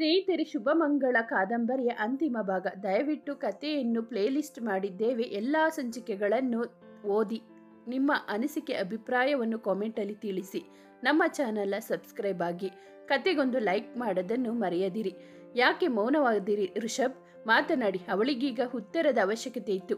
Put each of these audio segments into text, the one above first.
ಸ್ನೇಹಿತರೆ ಶುಭಮಂಗಳ ಕಾದಂಬರಿಯ ಅಂತಿಮ ಭಾಗ. ದಯವಿಟ್ಟು ಕಥೆಯನ್ನು ಪ್ಲೇಲಿಸ್ಟ್ ಮಾಡಿದ್ದೇವೆ. ಎಲ್ಲ ಸಂಚಿಕೆಗಳನ್ನು ಓದಿ. ನಿಮ್ಮ ಅನಿಸಿಕೆ, ಅಭಿಪ್ರಾಯವನ್ನು ಕಾಮೆಂಟಲ್ಲಿ ತಿಳಿಸಿ. ನಮ್ಮ ಚಾನಲ್ನ ಸಬ್ಸ್ಕ್ರೈಬ್ ಆಗಿ. ಕತೆಗೊಂದು ಲೈಕ್ ಮಾಡೋದನ್ನು ಮರೆಯದಿರಿ. ಯಾಕೆ ಮೌನವಾದಿರಿ ಋಷಭ್ ಮಾತನಾಡಿ. ಅವಳಿಗೀಗ ಉತ್ತರದ ಅವಶ್ಯಕತೆ ಇತ್ತು.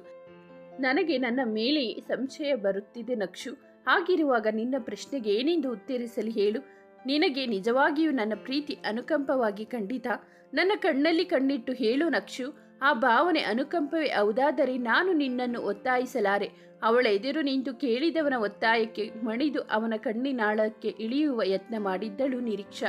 ನನಗೆ ನನ್ನ ಮೇಲೆ ಸಂಶಯ ಬರುತ್ತಿದೆ ನಕ್ಷು. ಹಾಗಿರುವಾಗ ನಿನ್ನ ಪ್ರಶ್ನೆಗೆ ಏನೆಂದು ಉತ್ತರಿಸಲಿ ಹೇಳು. ನಿನಗೆ ನಿಜವಾಗಿಯೂ ನನ್ನ ಪ್ರೀತಿ ಅನುಕಂಪವಾಗಿ ಖಂಡಿತ. ನನ್ನ ಕಣ್ಣಲ್ಲಿ ಕಣ್ಣಿಟ್ಟು ಹೇಳು ನಕ್ಷು. ಆ ಭಾವನೆ ಅನುಕಂಪವೇ ಹೌದಾದರೆ ನಾನು ನಿನ್ನನ್ನು ಒತ್ತಾಯಿಸಲಾರೆ. ಅವಳ ಎದುರು ನಿಂತು ಕೇಳಿದವನ ಒತ್ತಾಯಕ್ಕೆ ಮಣಿದು ಅವನ ಕಣ್ಣಿನಾಳಕ್ಕೆ ಇಳಿಯುವ ಯತ್ನ ಮಾಡಿದ್ದಳು ನಿರೀಕ್ಷಾ.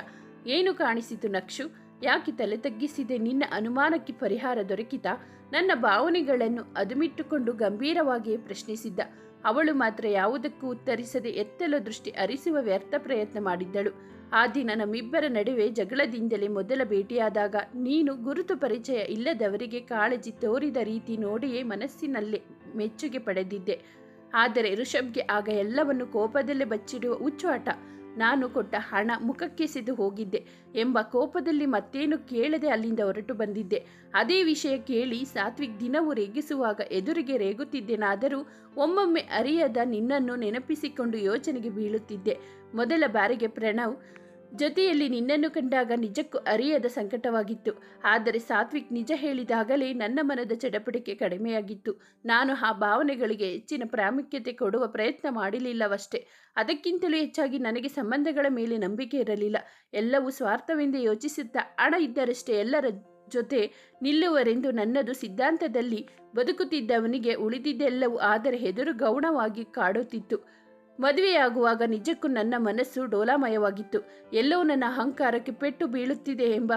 ಏನು ಕಾಣಿಸಿತು ನಕ್ಷು? ಯಾಕೆ ತಲೆ ತಗ್ಗಿಸಿದೆ? ನಿನ್ನ ಅನುಮಾನಕ್ಕೆ ಪರಿಹಾರ ದೊರಕಿತ? ನನ್ನ ಭಾವನೆಗಳನ್ನು ಅದುಮಿಟ್ಟುಕೊಂಡು ಗಂಭೀರವಾಗಿಯೇ ಪ್ರಶ್ನಿಸಿದ್ದ. ಅವಳು ಮಾತ್ರ ಯಾವುದಕ್ಕೂ ಉತ್ತರಿಸದೆ ಎತ್ತಲು ದೃಷ್ಟಿ ಅರಿಸುವ ವ್ಯರ್ಥ ಪ್ರಯತ್ನ ಮಾಡಿದ್ದಳು. ಆ ದಿನ ನಮ್ಮಿಬ್ಬರ ನಡುವೆ ಜಗಳದಿಂದಲೇ ಮೊದಲ ಭೇಟಿಯಾದಾಗ ನೀನು ಗುರುತು ಪರಿಚಯ ಇಲ್ಲದವರಿಗೆ ಕಾಳಜಿ ತೋರಿದ ರೀತಿ ನೋಡಿಯೇ ಮನಸ್ಸಿನಲ್ಲೇ ಮೆಚ್ಚುಗೆ ಪಡೆದಿದ್ದೆ. ಆದರೆ ಋಷಭ್ಗೆ ಆಗ ಎಲ್ಲವನ್ನು ಕೋಪದಲ್ಲೇ ಬಚ್ಚಿಡುವ ಹುಚ್ಚುಆಟ ನಾನು ಕೊಟ್ಟ ಹಣ ಮುಖಕ್ಕೆ ಸೆದು ಹೋಗಿದ್ದೆ ಎಂಬ ಕೋಪದಲ್ಲಿ ಮತ್ತೇನು ಕೇಳದೆ ಅಲ್ಲಿಂದ ಹೊರಟು ಬಂದಿದ್ದೆ. ಅದೇ ವಿಷಯ ಕೇಳಿ ಸಾತ್ವಿಕ್ ದಿನವೂ ರೇಗಿಸುವಾಗ ಎದುರಿಗೆ ರೇಗುತ್ತಿದ್ದೇನಾದರೂ ಒಮ್ಮೊಮ್ಮೆ ಅರಿಯದ ನಿನ್ನನ್ನು ನೆನಪಿಸಿಕೊಂಡು ಯೋಚನೆಗೆ ಬೀಳುತ್ತಿದ್ದೆ. ಮೊದಲ ಬಾರಿಗೆ ಪ್ರಣವ್ ಜೊತೆಯಲ್ಲಿ ನಿನ್ನನ್ನು ಕಂಡಾಗ ನಿಜಕ್ಕೂ ಅರಿಯದ ಸಂಕಟವಾಗಿತ್ತು. ಆದರೆ ಸಾತ್ವಿಕ್ ನಿಜ ಹೇಳಿದಾಗಲೇ ನನ್ನ ಮನದ ಚಡಪಡಿಕೆ ಕಡಿಮೆಯಾಗಿತ್ತು. ನಾನು ಆ ಭಾವನೆಗಳಿಗೆ ಹೆಚ್ಚಿನ ಪ್ರಾಮುಖ್ಯತೆ ಕೊಡುವ ಪ್ರಯತ್ನ ಮಾಡಲಿಲ್ಲವಷ್ಟೇ. ಅದಕ್ಕಿಂತಲೂ ಹೆಚ್ಚಾಗಿ ನನಗೆ ಸಂಬಂಧಗಳ ಮೇಲೆ ನಂಬಿಕೆ ಇರಲಿಲ್ಲ. ಎಲ್ಲವೂ ಸ್ವಾರ್ಥವೆಂದೇ ಯೋಚಿಸುತ್ತಾ ಹಣ ಇದ್ದರಷ್ಟೇ ಎಲ್ಲರ ಜೊತೆ ನಿಲ್ಲುವರೆಂದು ನನ್ನದು ಸಿದ್ಧಾಂತದಲ್ಲಿ ಬದುಕುತ್ತಿದ್ದವನಿಗೆ ಉಳಿದಿದ್ದೆಲ್ಲವೂ ಆದರೆ ಹೆದರು ಗೌಣವಾಗಿ ಕಾಡುತ್ತಿತ್ತು. ಮದುವೆಯಾಗುವಾಗ ನಿಜಕ್ಕೂ ನನ್ನ ಮನಸ್ಸು ಡೋಲಾಮಯವಾಗಿತ್ತು. ಎಲ್ಲೋ ನನ್ನ ಅಹಂಕಾರಕ್ಕೆ ಪೆಟ್ಟು ಬೀಳುತ್ತಿದೆ ಎಂಬ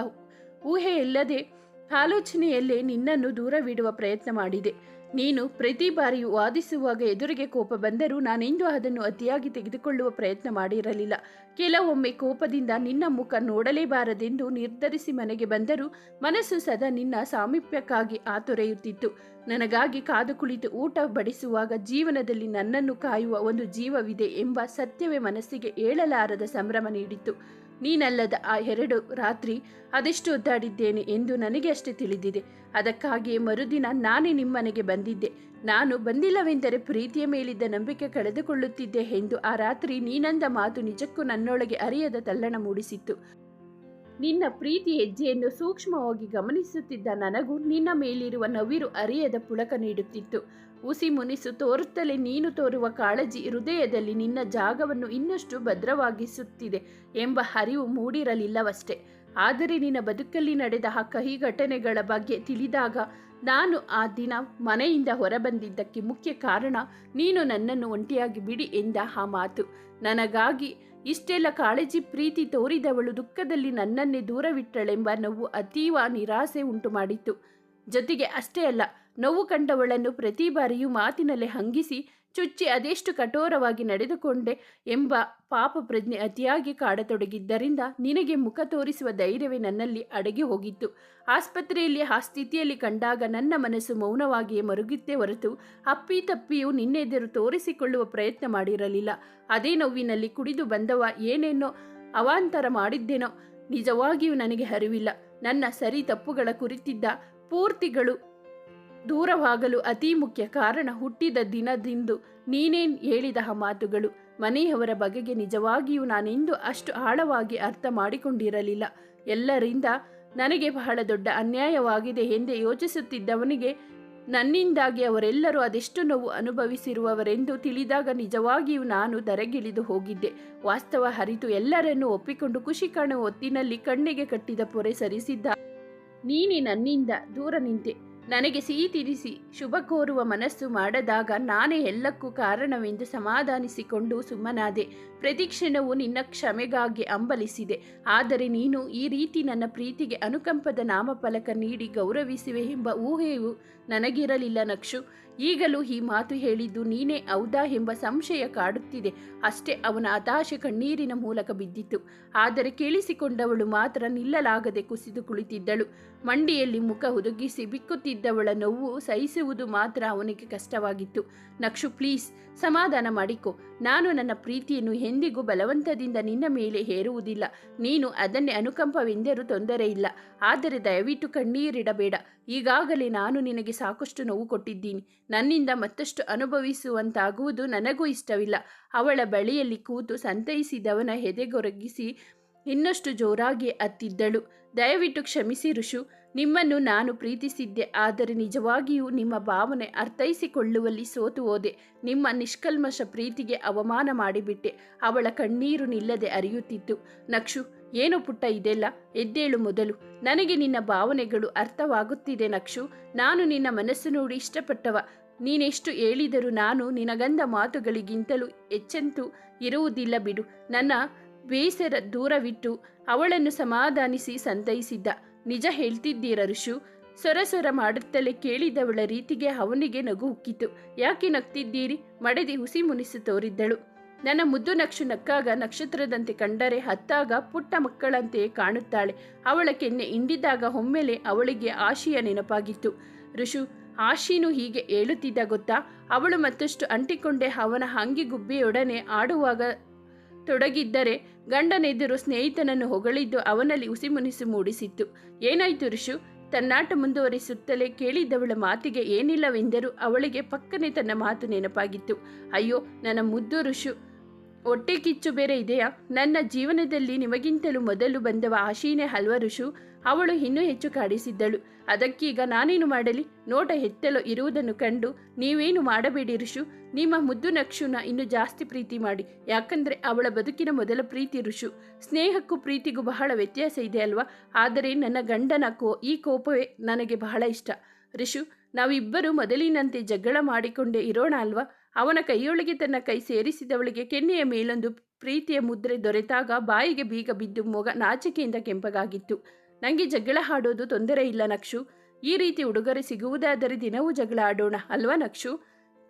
ಊಹೆಯಿಲ್ಲದೆ ಆಲೋಚನೆಯಲ್ಲೇ ನಿನ್ನನ್ನು ದೂರವಿಡುವ ಪ್ರಯತ್ನ ಮಾಡಿದೆ. ನೀನು ಪ್ರತಿ ಬಾರಿಯೂ ವಾದಿಸುವಾಗ ಎದುರಿಗೆ ಕೋಪ ಬಂದರೂ ನಾನೆಂದು ಅದನ್ನು ಅತಿಯಾಗಿ ತೆಗೆದುಕೊಳ್ಳುವ ಪ್ರಯತ್ನ ಮಾಡಿರಲಿಲ್ಲ. ಕೆಲವೊಮ್ಮೆ ಕೋಪದಿಂದ ನಿನ್ನ ಮುಖ ನೋಡಲೇಬಾರದೆಂದು ನಿರ್ಧರಿಸಿ ಮನೆಗೆ ಬಂದರೂ ಮನಸ್ಸು ಸದಾ ನಿನ್ನ ಸಾಮೀಪ್ಯಕ್ಕಾಗಿ ಆತೊರೆಯುತ್ತಿತ್ತು. ನನಗಾಗಿ ಕಾದು ಕುಳಿತು ಊಟ ಬಡಿಸುವಾಗ ಜೀವನದಲ್ಲಿ ನನ್ನನ್ನು ಕಾಯುವ ಒಂದು ಜೀವವಿದೆ ಎಂಬ ಸತ್ಯವೇ ಮನಸ್ಸಿಗೆ ಏಳಲಾರದ ಸಂಭ್ರಮ ನೀಡಿತು ನೀನಲ್ಲದ ಆ ಎರಡು ರಾತ್ರಿ ಅದೆಷ್ಟು ಒದ್ದಾಡಿದ್ದೇನೆ ಎಂದು ನನಗೆ ಅಷ್ಟೇ ತಿಳಿದಿದೆ. ಅದಕ್ಕಾಗಿಯೇ ಮರುದಿನ ನಾನೇ ನಿಮ್ಮನೆಗೆ ಬಂದಿದ್ದೆ. ನಾನು ಬಂದಿಲ್ಲವೆಂದರೆ ಪ್ರೀತಿಯ ಮೇಲಿದ್ದ ನಂಬಿಕೆ ಕಳೆದುಕೊಳ್ಳುತ್ತಿದ್ದೆ ಎಂದು ಆ ರಾತ್ರಿ ನೀನಂದ ಮಾತು ನಿಜಕ್ಕೂ ನನ್ನೊಳಗೆ ಅರಿಯದ ತಲ್ಲಣ ಮೂಡಿಸಿತ್ತು. ನಿನ್ನ ಪ್ರೀತಿ ಹೆಜ್ಜೆಯನ್ನು ಸೂಕ್ಷ್ಮವಾಗಿ ಗಮನಿಸುತ್ತಿದ್ದ ನನಗೂ ನಿನ್ನ ಮೇಲಿರುವ ನವಿರು ಅರಿಯದ ಪುಳಕ ನೀಡುತ್ತಿತ್ತು. ಉಸಿ ಮುನಿಸು ತೋರುತ್ತಲೇ ನೀನು ತೋರುವ ಕಾಳಜಿ ಹೃದಯದಲ್ಲಿ ನಿನ್ನ ಜಾಗವನ್ನು ಇನ್ನಷ್ಟು ಭದ್ರವಾಗಿಸುತ್ತಿದೆ ಎಂಬ ಅರಿವು ಮೂಡಿರಲಿಲ್ಲವಷ್ಟೇ. ಆದರೆ ನಿನ್ನ ಬದುಕಲ್ಲಿ ನಡೆದ ಆ ಕಹಿ ಘಟನೆಗಳ ಬಗ್ಗೆ ತಿಳಿದಾಗ ನಾನು ಆ ದಿನ ಮನೆಯಿಂದ ಹೊರಬಂದಿದ್ದಕ್ಕೆ ಮುಖ್ಯ ಕಾರಣ ನೀನು ನನ್ನನ್ನು ಒಂಟಿಯಾಗಿ ಬಿಡಿ ಎಂದ ಆ ಮಾತು. ನನಗಾಗಿ ಇಷ್ಟೆಲ್ಲ ಕಾಳಜಿ ಪ್ರೀತಿ ತೋರಿದವಳು ದುಃಖದಲ್ಲಿ ನನ್ನನ್ನೇ ದೂರವಿಟ್ಟಳೆಂಬ ನೋವು ಅತೀವ ನಿರಾಸೆ ಉಂಟು ಮಾಡಿತ್ತು ಜೊತೆಗೆ ಅಷ್ಟೇ ಅಲ್ಲ, ನೋವು ಕಂಡವಳನ್ನು ಪ್ರತಿ ಬಾರಿಯೂ ಮಾತಿನಲ್ಲೇ ಹಂಗಿಸಿ ಚುಚ್ಚಿ ಅದೆಷ್ಟು ಕಠೋರವಾಗಿ ನಡೆದುಕೊಂಡೆ ಎಂಬ ಪಾಪ ಪ್ರಜ್ಞೆ ಅತಿಯಾಗಿ ಕಾಡತೊಡಗಿದ್ದರಿಂದ ನಿನಗೆ ಮುಖ ತೋರಿಸುವ ಧೈರ್ಯವೇ ನನ್ನಲ್ಲಿ ಅಡಗಿ ಹೋಗಿತ್ತು. ಆಸ್ಪತ್ರೆಯಲ್ಲಿ ಆ ಸ್ಥಿತಿಯಲ್ಲಿ ಕಂಡಾಗ ನನ್ನ ಮನಸ್ಸು ಮೌನವಾಗಿಯೇ ಮರುಗಿತ್ತೇ ಹೊರತು ಅಪ್ಪಿ ತಪ್ಪಿಯೂ ನಿನ್ನೆದುರು ತೋರಿಸಿಕೊಳ್ಳುವ ಪ್ರಯತ್ನ ಮಾಡಿರಲಿಲ್ಲ. ಅದೇ ನೋವಿನಲ್ಲಿ ಕುಡಿದು ಬಂದವ ಏನೇನೋ ಅವಾಂತರ ಮಾಡಿದ್ದೇನೋ ನಿಜವಾಗಿಯೂ ನನಗೆ ಅರಿವಿಲ್ಲ. ನನ್ನ ಸರಿ ತಪ್ಪುಗಳ ಕುರಿತಿದ್ದ ಪೂರ್ತಿಗಳು ದೂರವಾಗಲು ಅತಿ ಮುಖ್ಯ ಕಾರಣ ಹುಟ್ಟಿದ ದಿನದಿಂದು ನೀನೇನ್ ಹೇಳಿದ ಮಾತುಗಳು. ಮನೆಯವರ ಬಗೆಗೆ ನಿಜವಾಗಿಯೂ ನಾನೆಂದು ಅಷ್ಟು ಆಳವಾಗಿ ಅರ್ಥ ಮಾಡಿಕೊಂಡಿರಲಿಲ್ಲ. ಎಲ್ಲರಿಂದ ನನಗೆ ಬಹಳ ದೊಡ್ಡ ಅನ್ಯಾಯವಾಗಿದೆ ಎಂದೇ ಯೋಚಿಸುತ್ತಿದ್ದವನಿಗೆ ನನ್ನಿಂದಾಗಿ ಅವರೆಲ್ಲರೂ ಅದೆಷ್ಟು ನೋವು ಅನುಭವಿಸಿರುವವರೆಂದು ತಿಳಿದಾಗ ನಿಜವಾಗಿಯೂ ನಾನು ದರಗಿಳಿದು ಹೋಗಿದ್ದೆ. ವಾಸ್ತವ ಹರಿತು ಎಲ್ಲರನ್ನೂ ಒಪ್ಪಿಕೊಂಡು ಖುಷಿ ಕಾಣುವ ಹೊತ್ತಿನಲ್ಲಿ ಕಣ್ಣಿಗೆ ಕಟ್ಟಿದ ಪೊರೆ ಸರಿಸಿದ್ದ. ನೀನೇ ನನ್ನಿಂದ ದೂರ ನಿಂತೆ. ನನಗೆ ಸಿಹಿ ತಿರಿಸಿ ಶುಭ ಕೋರುವ ಮನಸ್ಸು ಮಾಡದಾಗ ನಾನೇ ಎಲ್ಲಕ್ಕೂ ಕಾರಣವೆಂದು ಸಮಾಧಾನಿಸಿಕೊಂಡು ಸುಮ್ಮನಾದೆ. ಪ್ರತಿಕ್ಷಣವು ನಿನ್ನ ಕ್ಷಮೆಗಾಗಿ ಅಂಬಲಿಸಿದೆ. ಆದರೆ ನೀನು ಈ ರೀತಿ ನನ್ನ ಪ್ರೀತಿಗೆ ಅನುಕಂಪದ ನಾಮಫಲಕ ನೀಡಿ ಗೌರವಿಸುವೆ ಎಂಬ ಊಹೆಯು ನನಗಿರಲಿಲ್ಲ ನಕ್ಷು. ಈಗಲೂ ಈ ಮಾತು ಹೇಳಿದ್ದು ನೀನೇ ಹೌದಾ ಎಂಬ ಸಂಶಯ ಕಾಡುತ್ತಿದೆ. ಅಷ್ಟೇ ಅವನ ಹತಾಶೆ ಕಣ್ಣೀರಿನ ಮೂಲಕ ಬಿದ್ದಿತು ಆದರೆ ಕೇಳಿಸಿಕೊಂಡವಳು ಮಾತ್ರ ನಿಲ್ಲಲಾಗದೆ ಕುಸಿದು ಕುಳಿತಿದ್ದಳು. ಮಂಡಿಯಲ್ಲಿ ಮುಖ ಹುದುಗಿಸಿ ಬಿಕ್ಕುತ್ತಿದ್ದವಳ ನೋವು ಸಹಿಸುವುದು ಮಾತ್ರ ಅವನಿಗೆ ಕಷ್ಟವಾಗಿತ್ತು. ನಕ್ಷು, ಪ್ಲೀಸ್, ಸಮಾಧಾನ ಮಾಡಿಕೊ. ನಾನು ನನ್ನ ಪ್ರೀತಿಯನ್ನು ಎಂದಿಗೂ ಬಲವಂತದಿಂದ ನಿನ್ನ ಮೇಲೆ ಹೇರುವುದಿಲ್ಲ. ನೀನು ಅದನ್ನೇ ಅನುಕಂಪವೆಂದರೂ ತೊಂದರೆ ಇಲ್ಲ. ಆದರೆ ದಯವಿಟ್ಟು ಕಣ್ಣೀರಿಡಬೇಡ. ಈಗಾಗಲೇ ನಾನು ನಿನಗೆ ಸಾಕಷ್ಟು ನೋವು ಕೊಟ್ಟಿದ್ದೀನಿ. ನನ್ನಿಂದ ಮತ್ತಷ್ಟು ಅನುಭವಿಸುವಂತಾಗುವುದು ನನಗೂ ಇಷ್ಟವಿಲ್ಲ. ಅವಳ ಬಳಿಯಲ್ಲಿ ಕೂತು ಸಂತೈಸಿದವನ ಹೆದೆಗೊರಗಿಸಿ ಇನ್ನಷ್ಟು ಜೋರಾಗಿ ಅತ್ತಿದ್ದಳು. ದಯವಿಟ್ಟು ಕ್ಷಮಿಸಿ, ಋಷು. ನಿಮ್ಮನ್ನು ನಾನು ಪ್ರೀತಿಸಿದ್ದೆ, ಆದರೆ ನಿಜವಾಗಿಯೂ ನಿಮ್ಮ ಭಾವನೆ ಅರ್ಥೈಸಿಕೊಳ್ಳುವಲ್ಲಿ ಸೋತು ಹೋದೆ. ನಿಮ್ಮ ನಿಷ್ಕಲ್ಮಶ ಪ್ರೀತಿಗೆ ಅವಮಾನ ಮಾಡಿಬಿಟ್ಟೆ. ಅವಳ ಕಣ್ಣೀರು ನಿಲ್ಲದೆ ಅರಿಯುತ್ತಿತ್ತು. ನಕ್ಷು, ಏನು ಪುಟ್ಟ ಇದೆಲ್ಲ? ಎದ್ದೇಳು ಮೊದಲು. ನನಗೆ ನಿನ್ನ ಭಾವನೆಗಳು ಅರ್ಥವಾಗುತ್ತಿದೆ, ನಕ್ಷು. ನಾನು ನಿನ್ನ ಮನಸ್ಸು ನೋಡಿ ಇಷ್ಟಪಟ್ಟವ. ನೀನೆಷ್ಟು ಹೇಳಿದರೂ ನಾನು ನಿನಗಂದ ಮಾತುಗಳಿಗಿಂತಲೂ ಹೆಚ್ಚೆಂತೂ ಇರುವುದಿಲ್ಲ ಬಿಡು. ನನ್ನ ಬೇಸರ ದೂರವಿಟ್ಟು ಅವಳನ್ನು ಸಮಾಧಾನಿಸಿ ಸಂತೈಸಿದ್ದ. ನಿಜ ಹೇಳ್ತಿದ್ದೀರ ಋಷು? ಸೊರಸೊರ ಮಾಡುತ್ತಲೇ ಕೇಳಿದವಳ ರೀತಿಗೆ ಅವನಿಗೆ ನಗು ಉಕ್ಕಿತು ಯಾಕೆ ನಗ್ತಿದ್ದೀರಿ? ಮಡದಿ ಹುಸಿ ಮುನಿಸು ತೋರಿದ್ದಳು. ನನ್ನ ಮುದ್ದು ನಕ್ಷು ನಕ್ಕಾಗ ನಕ್ಷತ್ರದಂತೆ ಕಂಡರೆ ಹತ್ತಾಗ ಪುಟ್ಟ ಮಕ್ಕಳಂತೆಯೇ ಕಾಣುತ್ತಾಳೆ. ಅವಳ ಕೆನ್ನೆ ಹಿಂಡಿದಾಗ ಒಮ್ಮೆಲೆ ಅವಳಿಗೆ ಆಶಿಯ ನೆನಪಾಗಿತ್ತು. ಋಷು, ಆಶಿನೂ ಹೀಗೆ ಹೇಳುತ್ತಿದ್ದ ಗೊತ್ತಾ? ಅವಳು ಮತ್ತಷ್ಟು ಅಂಟಿಕೊಂಡೆ ಅವನ ಹಂಗಿಗುಬ್ಬೆಯೊಡನೆ ಆಡುವಾಗ ತೊಡಗಿದ್ದರೆ ಗಂಡನೆದುರು ಸ್ನೇಹಿತನನ್ನು ಹೊಗಳಿದ್ದು ಅವನಲ್ಲಿ ಉಸಿಮುನಿಸು ಮೂಡಿಸಿತ್ತು. ಏನಾಯ್ತು ಋಷು? ತನ್ನಾಟ ಮುಂದುವರಿಸುತ್ತಲೇ ಕೇಳಿದ್ದವಳ ಮಾತಿಗೆ ಏನಿಲ್ಲವೆಂದರೂ ಅವಳಿಗೆ ಪಕ್ಕನೆ ತನ್ನ ಮಾತು ನೆನಪಾಗಿತ್ತು. ಅಯ್ಯೋ, ನನ್ನ ಮುದ್ದು ಋಷು! ಹೊಟ್ಟೆ ಕಿಚ್ಚು ಬೇರೆ ಇದೆಯಾ? ನನ್ನ ಜೀವನದಲ್ಲಿ ನಿಮಗಿಂತಲೂ ಮೊದಲು ಬಂದವ ಆಶೀನೆ ಹಲ್ವ ಋಷು? ಅವಳು ಇನ್ನೂ ಹೆಚ್ಚು ಕಾಡಿಸಿದ್ದಳು ಅದಕ್ಕೀಗ ನಾನೇನು ಮಾಡಲಿ? ನೋಟ ಹೆತ್ತಲು ಇರುವುದನ್ನು ಕಂಡು, ನೀವೇನು ಮಾಡಬೇಡಿ ಋಷು. ನಿಮ್ಮ ಮುದ್ದು ನಕ್ಷುನ ಇನ್ನು ಜಾಸ್ತಿ ಪ್ರೀತಿ ಮಾಡಿ. ಯಾಕಂದ್ರೆ ಅವಳ ಬದುಕಿನ ಮೊದಲ ಪ್ರೀತಿ ಋಷು. ಸ್ನೇಹಕ್ಕೂ ಪ್ರೀತಿಗೂ ಬಹಳ ವ್ಯತ್ಯಾಸ ಇದೆ ಅಲ್ವಾ? ಆದರೆ ನನ್ನ ಗಂಡನ ಕೋ, ಈ ಕೋಪವೇ ನನಗೆ ಬಹಳ ಇಷ್ಟ. ಋಷು, ನಾವಿಬ್ಬರು ಮೊದಲಿನಂತೆ ಜಗಳ ಮಾಡಿಕೊಂಡೇ ಇರೋಣ ಅಲ್ವಾ? ಅವನ ಕೈಯೊಳಗೆ ತನ್ನ ಕೈ ಸೇರಿಸಿದವಳಿಗೆ ಕೆನ್ನೆಯ ಮೇಲೊಂದು ಪ್ರೀತಿಯ ಮುದ್ರೆ ದೊರೆತಾಗ ಬಾಯಿಗೆ ಬೀಗ ಬಿದ್ದು ಮೊಗ ನಾಚಿಕೆಯಿಂದ ಕೆಂಪಗಾಗಿತ್ತು. ನನಗೆ ಜಗಳ ಆಡೋದು ತೊಂದರೆ ಇಲ್ಲ ನಕ್ಷು. ಈ ರೀತಿ ಉಡುಗೊರೆ ಸಿಗುವುದಾದರೆ ದಿನವೂ ಜಗಳ ಆಡೋಣ, ಅಲ್ವಾ ನಕ್ಷು?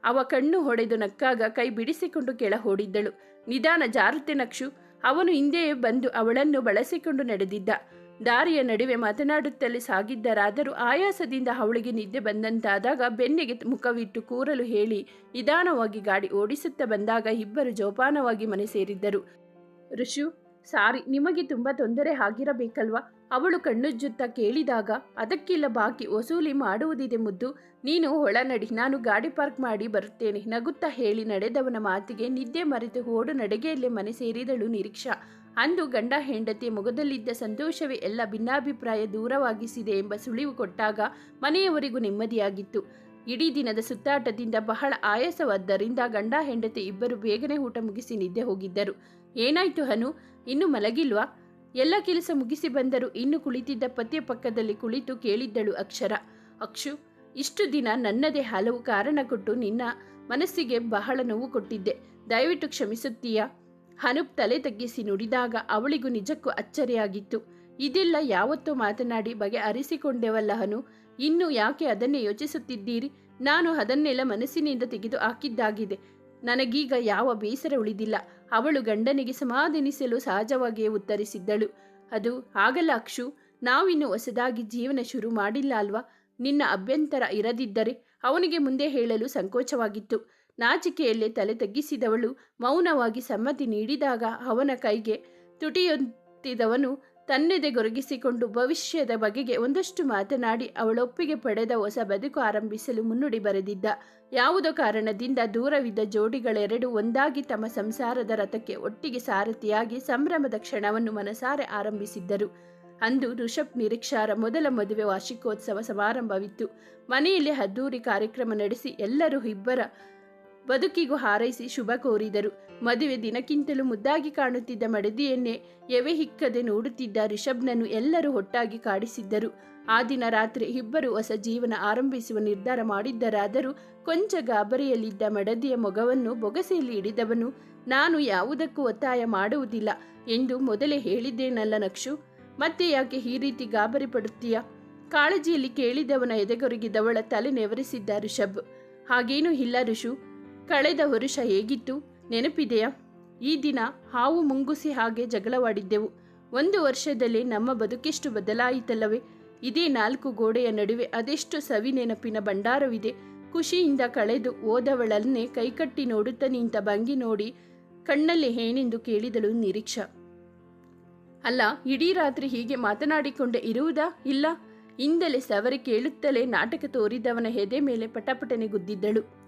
ಅವ ಕಣ್ಣು ಹೊಡೆದು ನಕ್ಕಾಗ ಕೈ ಬಿಡಿಸಿಕೊಂಡು ಕೆಳ ಓಡಿದ್ದಳು. ನಿಧಾನ ಜಾರುತ್ತೆ ನಕ್ಷು. ಅವನು ಹಿಂದೆಯೇ ಬಂದು ಅವಳನ್ನು ಬಳಸಿಕೊಂಡು ನಡೆದಿದ್ದ. ದಾರಿಯ ನಡುವೆ ಮಾತನಾಡುತ್ತಲೇ ಸಾಗಿದ್ದರಾದರೂ ಆಯಾಸದಿಂದ ಅವಳಿಗೆ ನಿದ್ದೆ ಬಂದಂತಾದಾಗ ಬೆನ್ನಿಗೆ ಮುಖವಿಟ್ಟು ಕೂರಲು ಹೇಳಿ ನಿಧಾನವಾಗಿ ಗಾಡಿ ಓಡಿಸುತ್ತಾ ಬಂದಾಗ ಇಬ್ಬರು ಜೋಪಾನವಾಗಿ ಮನೆ ಸೇರಿದ್ದರು. ಋಷು, ಸಾರಿ, ನಿಮಗೆ ತುಂಬ ತೊಂದರೆ ಆಗಿರಬೇಕಲ್ವಾ? ಅವಳು ಕಣ್ಣುಜ್ಜುತ್ತ ಕೇಳಿದಾಗ, ಅದಕ್ಕಿಲ್ಲ ಬಾಕಿ ವಸೂಲಿ ಮಾಡುವುದಿದೆ ಮುದ್ದು. ನೀನು ಒಳನಡಿ, ನಾನು ಗಾಡಿ ಪಾರ್ಕ್ ಮಾಡಿ ಬರುತ್ತೇನೆ. ನಗುತ್ತಾ ಹೇಳಿ ನಡೆದವನ ಮಾತಿಗೆ ನಿದ್ದೆ ಮರೆತು ಓಡು ನಡೆಗೆಯಲ್ಲೇ ಮನೆ ಸೇರಿದಳು ನಿರೀಕ್ಷಾ. ಅಂದು ಗಂಡ ಹೆಂಡತಿ ಮೊಗದಲ್ಲಿದ್ದ ಸಂತೋಷವೇ ಎಲ್ಲ ಭಿನ್ನಾಭಿಪ್ರಾಯ ದೂರವಾಗಿಸಿದೆ ಎಂಬ ಸುಳಿವು ಕೊಟ್ಟಾಗ ಮನೆಯವರಿಗೂ ನೆಮ್ಮದಿಯಾಗಿತ್ತು. ಇಡೀ ದಿನದ ಸುತ್ತಾಟದಿಂದ ಬಹಳ ಆಯಾಸವಾದ್ದರಿಂದ ಗಂಡ ಹೆಂಡತಿ ಇಬ್ಬರು ಬೇಗನೆ ಊಟ ಮುಗಿಸಿ ನಿದ್ದೆ ಹೋಗಿದ್ದರು. ಏನಾಯ್ತು ಹನು? ಇನ್ನು ಮಲಗಿಲ್ವಾ? ಎಲ್ಲ ಕೆಲಸ ಮುಗಿಸಿ ಬಂದರೂ ಇನ್ನು ಕುಳಿತಿದ್ದ ಪತಿಯ ಪಕ್ಕದಲ್ಲಿ ಕುಳಿತು ಕೇಳಿದ್ದಳು ಅಕ್ಷರ. ಅಕ್ಷು, ಇಷ್ಟು ದಿನ ನನ್ನದೇ ಹಲವು ಕಾರಣ ಕೊಟ್ಟು ನಿನ್ನ ಮನಸ್ಸಿಗೆ ಬಹಳ ನೋವು ಕೊಟ್ಟಿದ್ದೆ. ದಯವಿಟ್ಟು ಕ್ಷಮಿಸುತ್ತೀಯಾ? ಹನುಪ್ ತಲೆ ತಗ್ಗಿಸಿ ನುಡಿದಾಗ ಅವಳಿಗೂ ನಿಜಕ್ಕೂ ಅಚ್ಚರಿಯಾಗಿತ್ತು. ಇದೆಲ್ಲ ಯಾವತ್ತೂ ಮಾತನಾಡಿ ಬಗೆ ಅರಿಸಿಕೊಂಡೆವಲ್ಲ ಹನು ಇನ್ನು ಯಾಕೆ ಅದನ್ನೇ ಯೋಚಿಸುತ್ತಿದ್ದೀರಿ? ನಾನು ಅದನ್ನೆಲ್ಲ ಮನಸ್ಸಿನಿಂದ ತೆಗೆದು ಹಾಕಿದ್ದಾಗಿದೆ. ನನಗೀಗ ಯಾವ ಬೇಸರ ಉಳಿದಿಲ್ಲ. ಅವಳು ಗಂಡನಿಗೆ ಸಮಾಧಾನಿಸಲು ಸಹಜವಾಗಿಯೇ ಉತ್ತರಿಸಿದ್ದಳು. ಅದು ಆಗಲ್ಲ ಅಕ್ಷು, ನಾವಿನ್ನು ಹೊಸದಾಗಿ ಜೀವನ ಶುರು ಮಾಡಿಲ್ಲ ಅಲ್ವಾ? ನಿನ್ನ ಅಭ್ಯಂತರ ಇರದಿದ್ದರೆ ಅವನಿಗೆ ಮುಂದೆ ಹೇಳಲು ಸಂಕೋಚವಾಗಿತ್ತು. ನಾಚಿಕೆಯಲ್ಲೇ ತಲೆ ತಗ್ಗಿಸಿದವಳು ಮೌನವಾಗಿ ಸಮ್ಮತಿ ನೀಡಿದಾಗ ಅವನ ಕೈಗೆ ತುಟಿಯೊತ್ತಿದವನು ತನ್ನೆದೆಗೊರಗಿಸಿಕೊಂಡು ಭವಿಷ್ಯದ ಬಗೆಗೆ ಒಂದಷ್ಟು ಮಾತನಾಡಿ ಅವಳೊಪ್ಪಿಗೆ ಪಡೆದ ಹೊಸ ಬದುಕು ಆರಂಭಿಸಲು ಮುನ್ನುಡಿ ಬರೆದಿದ್ದ. ಯಾವುದೋ ಕಾರಣದಿಂದ ದೂರವಿದ್ದ ಜೋಡಿಗಳೆರಡು ಒಂದಾಗಿ ತಮ್ಮ ಸಂಸಾರದ ರಥಕ್ಕೆ ಒಟ್ಟಿಗೆ ಸಾರಥಿಯಾಗಿ ಸಂಭ್ರಮದ ಕ್ಷಣವನ್ನು ಮನಸಾರೆ ಆರಂಭಿಸಿದ್ದರು. ಅಂದು ಋಷಭ್ ನಿರೀಕ್ಷಾರ ಮೊದಲ ಮದುವೆ ವಾರ್ಷಿಕೋತ್ಸವ ಸಮಾರಂಭವಿತ್ತು. ಮನೆಯಲ್ಲಿ ಅದ್ದೂರಿ ಕಾರ್ಯಕ್ರಮ ನಡೆಸಿ ಎಲ್ಲರೂ ಇಬ್ಬರ ಬದುಕಿಗೂ ಹಾರೈಸಿ ಶುಭ ಕೋರಿದರು. ಮದುವೆ ದಿನಕ್ಕಿಂತಲೂ ಮುದ್ದಾಗಿ ಕಾಣುತ್ತಿದ್ದ ಮಡದಿಯನ್ನೇ ಎವೆ ಹಿಕ್ಕದೆ ನೋಡುತ್ತಿದ್ದ ರಿಷಬ್ನನ್ನು ಎಲ್ಲರೂ ಒಟ್ಟಾಗಿ ಕಾಡಿಸಿದ್ದರು. ಆ ದಿನ ರಾತ್ರಿ ಇಬ್ಬರು ಹೊಸ ಜೀವನ ಆರಂಭಿಸುವ ನಿರ್ಧಾರ ಮಾಡಿದ್ದರಾದರೂ ಕೊಂಚ ಗಾಬರಿಯಲ್ಲಿದ್ದ ಮಡದಿಯ ಮೊಗವನ್ನು ಬೊಗಸೆಯಲ್ಲಿ ಹಿಡಿದವನು, ನಾನು ಯಾವುದಕ್ಕೂ ಒತ್ತಾಯ ಮಾಡುವುದಿಲ್ಲ ಎಂದು ಮೊದಲೇ ಹೇಳಿದ್ದೇನಲ್ಲ ನಕ್ಷು? ಮತ್ತೆ ಯಾಕೆ ಈ ರೀತಿ ಗಾಬರಿ ಪಡುತ್ತೀಯ? ಕಾಳಜಿಯಲ್ಲಿ ಕೇಳಿದವನ ಎದೆಗೊರಗಿದವಳ ತಲೆ ನೆವರಿಸಿದ್ದ ರಿಷಬ್. ಹಾಗೇನೂ ಇಲ್ಲ ಋಷು ಕಳೆದ ವರುಷ ಹೇಗಿತ್ತು ನೆನಪಿದೆಯಾ? ಈ ದಿನ ಹಾವು ಮುಂಗುಸಿ ಹಾಗೆ ಜಗಳವಾಡಿದ್ದೆವು. ಒಂದು ವರ್ಷದಲ್ಲಿ ನಮ್ಮ ಬದುಕೆಷ್ಟು ಬದಲಾಯಿತಲ್ಲವೇ? ಇದೇ ನಾಲ್ಕು ಗೋಡೆಯ ನಡುವೆ ಅದೆಷ್ಟು ಸವಿ ನೆನಪಿನ ಭಂಡಾರವಿದೆ. ಖುಷಿಯಿಂದ ಕಳೆದು ಓದವಳನ್ನೇ ಕೈಕಟ್ಟಿ ನೋಡುತ್ತಾ ನಿಂತ ಭಂಗಿ ನೋಡಿ ಕಣ್ಣಲ್ಲಿ ಏನೆಂದು ಕೇಳಿದಳು ನಿರೀಕ್ಷಾ. ಅಲ್ಲ, ಇಡೀ ರಾತ್ರಿ ಹೀಗೆ ಮಾತನಾಡಿಕೊಂಡೇ ಇರುವುದಾ? ಇಲ್ಲ. ಇಂದಲೇ ಸವರಿ ಕೇಳುತ್ತಲೇ ನಾಟಕ ತೋರಿದವನ ಹೆದೆ ಮೇಲೆ ಪಟಪಟನೆ ಗುದ್ದಿದ್ದಳು.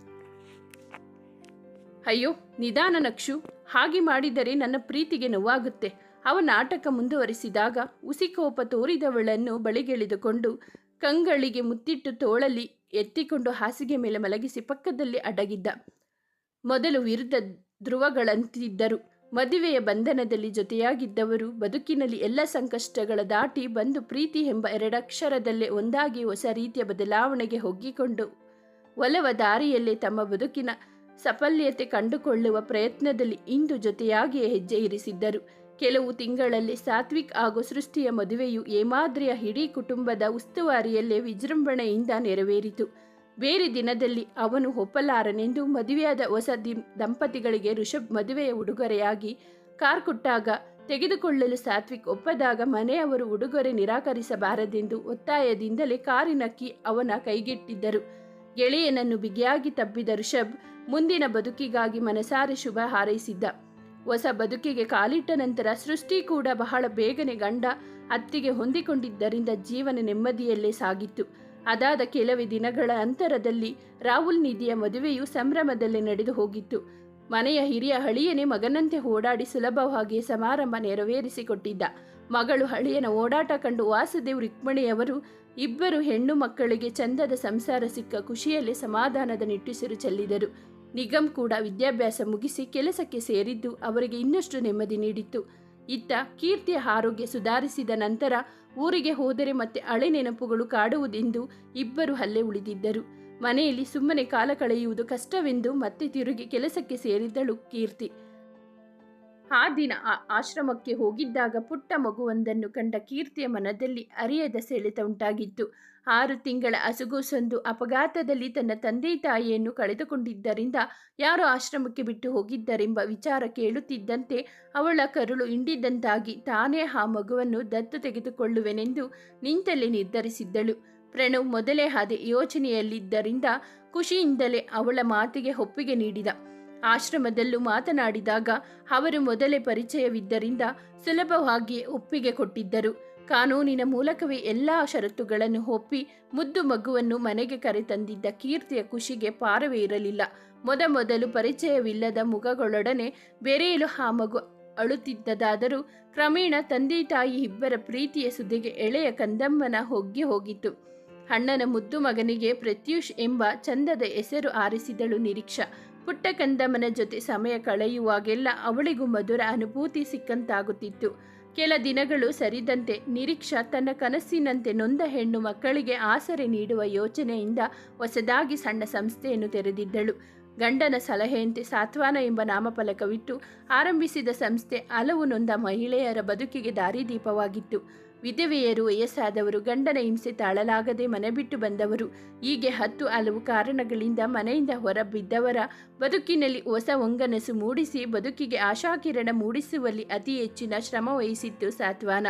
ಅಯ್ಯೋ, ನಿಧಾನ ನಕ್ಷು. ಹಾಗೆ ಮಾಡಿದರೆ ನನ್ನ ಪ್ರೀತಿಗೆ ನೋವಾಗುತ್ತೆ. ಅವನ ನಾಟಕ ಮುಂದುವರಿಸಿದಾಗ ಉಸಿಕೋಪ ತೋರಿದವಳನ್ನು ಬಳಿಗೆಳೆದುಕೊಂಡು ಕಂಗಳಿಗೆ ಮುತ್ತಿಟ್ಟು ತೋಳಲಿ ಎತ್ತಿಕೊಂಡು ಹಾಸಿಗೆ ಮೇಲೆ ಮಲಗಿಸಿ ಪಕ್ಕದಲ್ಲಿ ಅಡಗಿದ್ದ. ಮೊದಲು ವಿರುದ್ಧ ಧ್ರುವಗಳಂತಿದ್ದರು. ಮದುವೆಯ ಬಂಧನದಲ್ಲಿ ಜೊತೆಯಾಗಿದ್ದವರು ಬದುಕಿನಲ್ಲಿ ಎಲ್ಲ ಸಂಕಷ್ಟಗಳ ದಾಟಿ ಬಂದು ಪ್ರೀತಿ ಎಂಬ ಎರಡಕ್ಷರದಲ್ಲೇ ಒಂದಾಗಿ ಹೊಸ ರೀತಿಯ ಬದಲಾವಣೆಗೆ ಹೊಗ್ಗಿಕೊಂಡು ಒಲವ ದಾರಿಯಲ್ಲೇ ತಮ್ಮ ಬದುಕಿನ ಸಫಲ್ಯತೆ ಕಂಡುಕೊಳ್ಳುವ ಪ್ರಯತ್ನದಲ್ಲಿ ಇಂದು ಜೊತೆಯಾಗಿಯೇ ಹೆಜ್ಜೆ ಇರಿಸಿದ್ದರು. ಕೆಲವು ತಿಂಗಳಲ್ಲಿ ಸಾತ್ವಿಕ್ ಹಾಗೂ ಸೃಷ್ಟಿಯ ಮದುವೆಯು ಏಮಾದ್ರಿಯ ಇಡೀ ಕುಟುಂಬದ ಉಸ್ತುವಾರಿಯಲ್ಲೇ ವಿಜೃಂಭಣೆಯಿಂದ ನೆರವೇರಿತು. ಬೇರೆ ದಿನದಲ್ಲಿ ಅವನು ಒಪ್ಪಲಾರನೆಂದು ಮದುವೆಯಾದ ಹೊಸ ದಿ ದಂಪತಿಗಳಿಗೆ ಋಷಭ್ ಮದುವೆಯ ಉಡುಗೊರೆಯಾಗಿ ಕಾರ್ ಕೊಟ್ಟಾಗ, ತೆಗೆದುಕೊಳ್ಳಲು ಸಾತ್ವಿಕ್ ಒಪ್ಪದಾಗ ಮನೆಯವರು ಉಡುಗೊರೆ ನಿರಾಕರಿಸಬಾರದೆಂದು ಒತ್ತಾಯದಿಂದಲೇ ಕಾರಿನಕ್ಕಿ ಅವನ ಕೈಗೆಟ್ಟಿದ್ದರು. ಗೆಳೆಯನನ್ನು ಬಿಗಿಯಾಗಿ ತಬ್ಬಿದ ಋಷಭ್ ಮುಂದಿನ ಬದುಕಿಗಾಗಿ ಮನಸಾರೆ ಶುಭ ಹಾರೈಸಿದ್ದ. ಹೊಸ ಬದುಕಿಗೆ ಕಾಲಿಟ್ಟ ನಂತರ ಸೃಷ್ಟಿ ಕೂಡ ಬಹಳ ಬೇಗನೆ ಗಂಡ ಅತ್ತಿಗೆ ಹೊಂದಿಕೊಂಡಿದ್ದರಿಂದ ಜೀವನ ನೆಮ್ಮದಿಯಲ್ಲೇ ಸಾಗಿತ್ತು. ಅದಾದ ಕೆಲವೇ ದಿನಗಳ ಅಂತರದಲ್ಲಿ ರಾಹುಲ್ ನಿಧಿಯ ಮದುವೆಯು ಸಂಭ್ರಮದಲ್ಲಿ ನಡೆದು ಹೋಗಿತ್ತು. ಮನೆಯ ಹಿರಿಯ ಹಳಿಯನೇ ಮಗನಂತೆ ಓಡಾಡಿ ಸುಲಭವಾಗಿ ಸಮಾರಂಭ ನೆರವೇರಿಸಿಕೊಟ್ಟಿದ್ದ. ಮಗಳು ಹಳಿಯನ ಓಡಾಟ ಕಂಡು ವಾಸುದೇವ್ ರುಕ್ಮಿಣಿಯವರು ಇಬ್ಬರು ಹೆಣ್ಣು ಮಕ್ಕಳಿಗೆ ಚಂದದ ಸಂಸಾರ ಸಿಕ್ಕ ಖುಷಿಯಲ್ಲಿ ಸಮಾಧಾನದ ನಿಟ್ಟುಸಿರು ಚೆಲ್ಲಿದರು. ನಿಗಮ್ ಕೂಡ ವಿದ್ಯಾಭ್ಯಾಸ ಮುಗಿಸಿ ಕೆಲಸಕ್ಕೆ ಸೇರಿದ್ದು ಅವರಿಗೆ ಇನ್ನಷ್ಟು ನೆಮ್ಮದಿ ನೀಡಿತ್ತು. ಇತ್ತ ಕೀರ್ತಿಯ ಆರೋಗ್ಯ ಸುಧಾರಿಸಿದ ನಂತರ ಊರಿಗೆ ಹೋದರೆ ಮತ್ತೆ ಹಳೆ ನೆನಪುಗಳು ಕಾಡುವುದೆಂದು ಇಬ್ಬರು ಹಲ್ಲೆ ಉಳಿದಿದ್ದರು. ಮನೆಯಲ್ಲಿ ಸುಮ್ಮನೆ ಕಾಲ ಕಳೆಯುವುದು ಕಷ್ಟವೆಂದು ಮತ್ತೆ ತಿರುಗಿ ಕೆಲಸಕ್ಕೆ ಸೇರಿದ್ದಳು ಕೀರ್ತಿ. ಆ ದಿನ ಆ ಆಶ್ರಮಕ್ಕೆ ಹೋಗಿದ್ದಾಗ ಪುಟ್ಟ ಮಗುವೊಂದನ್ನು ಕಂಡ ಕೀರ್ತಿಯ ಮನದಲ್ಲಿ ಅರಿಯದ ಸೆಳೆತ ಉಂಟಾಗಿತ್ತು. ಆರು ತಿಂಗಳ ಅಸುಗೂಸೊಂದು ಅಪಘಾತದಲ್ಲಿ ತನ್ನ ತಂದೆ ತಾಯಿಯನ್ನು ಕಳೆದುಕೊಂಡಿದ್ದರಿಂದ ಯಾರು ಆಶ್ರಮಕ್ಕೆ ಬಿಟ್ಟು ಹೋಗಿದ್ದರೆಂಬ ವಿಚಾರ ಕೇಳುತ್ತಿದ್ದಂತೆ ಅವಳ ಕರುಳು ಇಂಡಿದಂತಾಗಿ ತಾನೇ ಆ ಮಗುವನ್ನು ದತ್ತು ತೆಗೆದುಕೊಳ್ಳುವೆನೆಂದು ನಿಂತಲ್ಲಿ ನಿರ್ಧರಿಸಿದ್ದಳು. ಪ್ರಣವ್ ಮೊದಲೇ ಹಾದೆ ಯೋಚನೆಯಲ್ಲಿದ್ದರಿಂದ ಖುಷಿಯಿಂದಲೇ ಅವಳ ಮಾತಿಗೆ ಒಪ್ಪಿಗೆ ನೀಡಿದ. ಆಶ್ರಮದಲ್ಲೂ ಮಾತನಾಡಿದಾಗ ಅವರು ಮೊದಲೇ ಪರಿಚಯವಿದ್ದರಿಂದ ಸುಲಭವಾಗಿ ಒಪ್ಪಿಗೆ ಕೊಟ್ಟಿದ್ದರು. ಕಾನೂನಿನ ಮೂಲಕವೇ ಎಲ್ಲ ಷರತ್ತುಗಳನ್ನು ಒಪ್ಪಿ ಮುದ್ದು ಮಗುವನ್ನು ಮನೆಗೆ ಕರೆತಂದಿದ್ದ ಕೀರ್ತಿಯ ಖುಷಿಗೆ ಪಾರವೇ ಇರಲಿಲ್ಲ. ಮೊದಮೊದಲು ಪರಿಚಯವಿಲ್ಲದ ಮುಖಗಳೊಡನೆ ಬೆರೆಯಲು ಆ ಮಗು ಅಳುತ್ತಿದ್ದದಾದರೂ ಕ್ರಮೇಣ ತಂದೆ ತಾಯಿ ಇಬ್ಬರ ಪ್ರೀತಿಯ ಸುದ್ದಿಗೆ ಎಳೆಯ ಕಂದಮ್ಮನ ಹೊಗ್ಗಿ ಹೋಗಿತ್ತು. ಅಣ್ಣನ ಮುದ್ದು ಮಗನಿಗೆ ಪ್ರತ್ಯೂಷ್ ಎಂಬ ಚಂದದ ಹೆಸರು ಆರಿಸಿದಳು ನಿರೀಕ್ಷಾ. ಪುಟ್ಟ ಕಂದಮ್ಮನ ಜೊತೆ ಸಮಯ ಕಳೆಯುವಾಗೆಲ್ಲ ಅವಳಿಗೂ ಮಧುರ ಅನುಭೂತಿ ಸಿಕ್ಕಂತಾಗುತ್ತಿತ್ತು. ಕೆಲ ದಿನಗಳು ಸರಿದಂತೆ ನಿರೀಕ್ಷಾ ತನ್ನ ಕನಸಿನಂತೆ ನೊಂದ ಹೆಣ್ಣು ಮಕ್ಕಳಿಗೆ ಆಸರೆ ನೀಡುವ ಯೋಚನೆಯಿಂದ ಹೊಸದಾಗಿ ಸಣ್ಣ ಸಂಸ್ಥೆಯನ್ನು ತೆರೆದಿದ್ದಳು. ಗಂಡನ ಸಲಹೆಯಂತೆ ಸಾತ್ವಾನ ಎಂಬ ನಾಮಫಲಕವಿಟ್ಟು ಆರಂಭಿಸಿದ ಸಂಸ್ಥೆ ಹಲವು ನೊಂದ ಮಹಿಳೆಯರ ಬದುಕಿಗೆ ದಾರಿದೀಪವಾಗಿತ್ತು. ವಿಧವೆಯರು ವಯಸ್ಸಾದವರು ಗಂಡನ ಹಿಂಸೆ ತಾಳಲಾಗದೆ ಮನೆ ಬಿಟ್ಟು ಬಂದವರು. ಹೀಗೆ ಹತ್ತು ಹಲವು ಕಾರಣಗಳಿಂದ ಮನೆಯಿಂದ ಹೊರಬಿದ್ದವರ ಬದುಕಿನಲ್ಲಿ ಹೊಸ ಒಂಗನಸು ಮೂಡಿಸಿ ಬದುಕಿಗೆ ಆಶಾಕಿರಣ ಮೂಡಿಸುವಲ್ಲಿ ಅತಿ ಹೆಚ್ಚಿನ ಶ್ರಮ ವಹಿಸಿತ್ತು ಸಾತ್ವಾನ.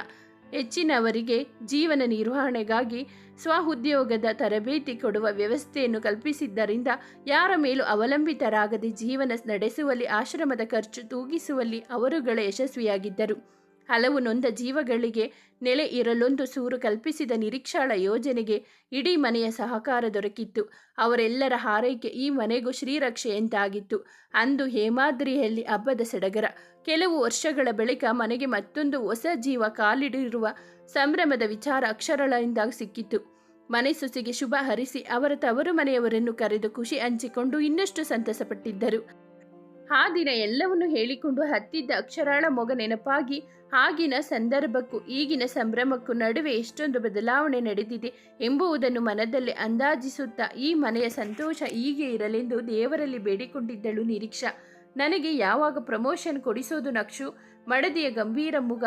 ಹೆಚ್ಚಿನವರಿಗೆ ಜೀವನ ನಿರ್ವಹಣೆಗಾಗಿ ಸ್ವಉದ್ಯೋಗದ ತರಬೇತಿ ಕೊಡುವ ವ್ಯವಸ್ಥೆಯನ್ನು ಕಲ್ಪಿಸಿದ್ದರಿಂದ ಯಾರ ಮೇಲೂ ಅವಲಂಬಿತರಾಗದೆ ಜೀವನ ನಡೆಸುವಲ್ಲಿ, ಆಶ್ರಮದ ಖರ್ಚು ತೂಗಿಸುವಲ್ಲಿ ಅವರುಗಳ ಯಶಸ್ವಿಯಾಗಿದ್ದರು. ಹಲವು ನೊಂದ ಜೀವಗಳಿಗೆ ನೆಲೆ ಇರಲೊಂದು ಸೂರು ಕಲ್ಪಿಸಿದ ನಿರೀಕ್ಷಾಳ ಯೋಜನೆಗೆ ಇಡೀ ಮನೆಯ ಸಹಕಾರ ದೊರಕಿತ್ತು. ಅವರೆಲ್ಲರ ಹಾರೈಕೆ ಈ ಮನೆಗೂ ಶ್ರೀರಕ್ಷೆಯಂತಾಗಿತ್ತು ಅಂದು ಹೇಮಾದ್ರಿಯಲ್ಲಿ ಹಬ್ಬದ ಸಡಗರ. ಕೆಲವು ವರ್ಷಗಳ ಬಳಿಕ ಮನೆಗೆ ಮತ್ತೊಂದು ಹೊಸ ಜೀವ ಕಾಲಿಡಿರುವ ಸಂಭ್ರಮದ ವಿಚಾರ ಅಕ್ಷರಗಳಿಂದ ಸಿಕ್ಕಿತು. ಮನೆ ಸೊಸೆಗೆ ಶುಭ ಹರಿಸಿ ಅವರ ತವರು ಮನೆಯವರನ್ನು ಕರೆದು ಖುಷಿ ಹಂಚಿಕೊಂಡು ಇನ್ನಷ್ಟು ಸಂತಸಪಟ್ಟಿದ್ದರು. ಆ ದಿನ ಎಲ್ಲವನ್ನು ಹೇಳಿಕೊಂಡು ಹತ್ತಿದ್ದ ಅಕ್ಷರಾಳ ಮೊಗ ನೆನಪಾಗಿ ಆಗಿನ ಸಂದರ್ಭಕ್ಕೂ ಈಗಿನ ಸಂಭ್ರಮಕ್ಕೂ ನಡುವೆ ಎಷ್ಟೊಂದು ಬದಲಾವಣೆ ನಡೆದಿದೆ ಎಂಬುವುದನ್ನು ಮನದಲ್ಲಿ ಅಂದಾಜಿಸುತ್ತಾ ಈ ಮನೆಯ ಸಂತೋಷ ಹೀಗೆ ಇರಲೆಂದು ದೇವರಲ್ಲಿ ಬೇಡಿಕೊಂಡಿದ್ದಳು ನಿರೀಕ್ಷಾ. ನನಗೆ ಯಾವಾಗ ಪ್ರಮೋಷನ್ ಕೊಡಿಸೋದು ನಕ್ಷು? ಮಡದಿಯ ಗಂಭೀರ ಮುಗ